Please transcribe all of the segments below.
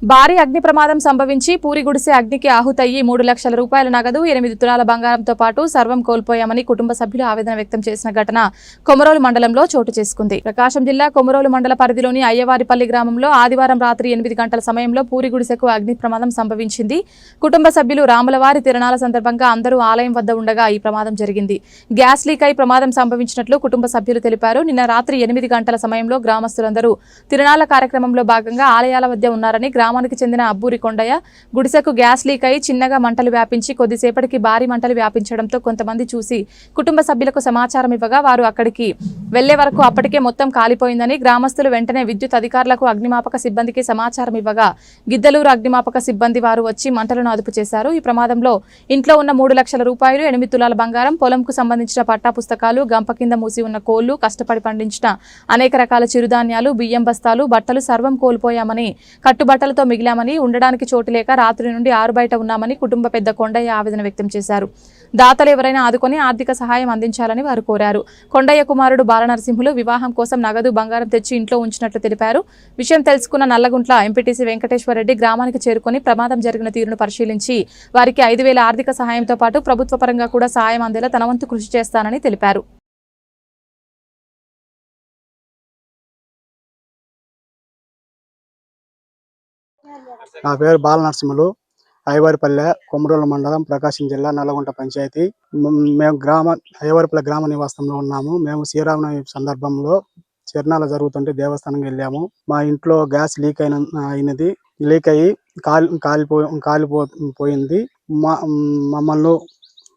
భారీ అగ్ని ప్రమాదం సంభవించి పూరి గుడిసె అగ్నికి ఆహుతయ్యి మూడు లక్షల రూపాయల నగదు ఎనిమిది తులాల బంగారంతో పాటు సర్వం కోల్పోయామని కుటుంబ సభ్యులు ఆవేదన వ్యక్తం చేసిన ఘటన కొమరోలు మండలంలో చోటు చేసుకుంది. ప్రకాశం జిల్లా కొమరోలు మండల పరిధిలోని అయ్యవారిపల్లి గ్రామంలో ఆదివారం రాత్రి ఎనిమిది గంటల సమయంలో పూరి గుడిసెకు అగ్ని ప్రమాదం సంభవించింది. కుటుంబ సభ్యులు రాములవారి తిరణాల సందర్భంగా అందరూ ఆలయం వద్ద ఉండగా ఈ ప్రమాదం జరిగింది. గ్యాస్ లీక్ అయి ప్రమాదం సంభవించినట్లు కుటుంబ సభ్యులు తెలిపారు. నిన్న రాత్రి ఎనిమిది గంటల సమయంలో గ్రామస్తులందరూ తిరణాల కార్యక్రమంలో భాగంగా ఆలయాల వద్ద ఉన్నారని గ్రామానికి చెందిన అబ్బూరి కొండయ్య గుడిసెకు గ్యాస్ లీక్ అయి చిన్నగా మంటలు వ్యాపించి కొద్దిసేపటికి భారీ మంటలు వ్యాపించడంతో కొంతమంది చూసి కుటుంబ సభ్యులకు సమాచారం ఇవ్వగా వారు అక్కడికి వెళ్ళే వరకు అప్పటికే మొత్తం కాలిపోయిందని గ్రామస్తులు వెంటనే విద్యుత్ అధికారులకు అగ్నిమాపక సిబ్బందికి సమాచారం ఇవ్వగా గిద్దలూరు అగ్నిమాపక సిబ్బంది వారు వచ్చి మంటలను అదుపు చేశారు. ఈ ప్రమాదంలో ఇంట్లో ఉన్న మూడు లక్షల రూపాయలు ఎనిమిది తులాల బంగారం పొలంకు సంబంధించిన పట్టా పుస్తకాలు గంప కింద మూసి ఉన్న కోళ్ళు కష్టపడి పండించిన అనేక రకాల చిరుధాన్యాలు బియ్యం బస్తాలు బట్టలు సర్వం కోల్పోయామని కట్టుబట్టలతో మిగిలామని ఉండడానికి చోటు లేక రాత్రి నుండి ఆరు బయట ఉన్నామని కుటుంబ పెద్ద కొండయ్య ఆవేదన వ్యక్తం చేశారు. దాతలు ఎవరైనా ఆదుకొని ఆర్థిక సహాయం అందించాలని వారు కోరారు. కొండయ్య కుమారుడు బాలనరసింహులు వివాహం కోసం నగదు బంగారం తెచ్చి ఇంట్లో ఉంచినట్లు తెలిపారు. విషయం తెలుసుకున్న నల్లగుంట్ల ఎంపీటీసీ వెంకటేశ్వరరెడ్డి గ్రామానికి చేరుకొని ప్రమాదం జరిగిన తీరును పరిశీలించి వారికి ఐదు వేల ఆర్థిక సహాయంతో పాటు ప్రభుత్వ పరంగా కూడా సహాయం అందేలా తన వంతు కృషి చేస్తానని తెలిపారు. నా పేరు బాల నరసింహులు ఐవారిపల్లె కొమరోల మండలం ప్రకాశం జిల్లా నల్లగొండ పంచాయతీ. మేము గ్రామ ఐవారిపల్లె గ్రామ నివాసంలో ఉన్నాము. మేము శ్రీరామనవమి సందర్భంలో చిరణాలు జరుగుతుంటే దేవస్థానంకి వెళ్ళాము. మా ఇంట్లో గ్యాస్ లీక్ అయిన అయినది లీక్ అయ్యి కాలి కాలిపో కాలిపో పోయింది. మా మమ్మల్ని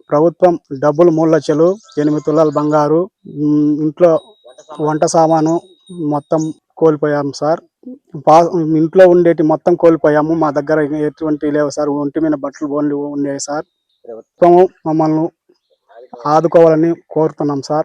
ప్రభుత్వం డబ్బులు మూడు లక్షలు ఎనిమిది తులాల బంగారు ఇంట్లో వంట సామాను మొత్తం కోల్పోయాము సార్. ఇంట్లో ఉండేటి మొత్తం కోల్పోయాము. మా దగ్గర ఎటువంటి లేవు సార్. ఒంటి మీద బట్టలు ఓన్లీ ఉండేవి సార్. ప్రభుత్వం మమ్మల్ని ఆదుకోవాలని కోరుతున్నాం సార్.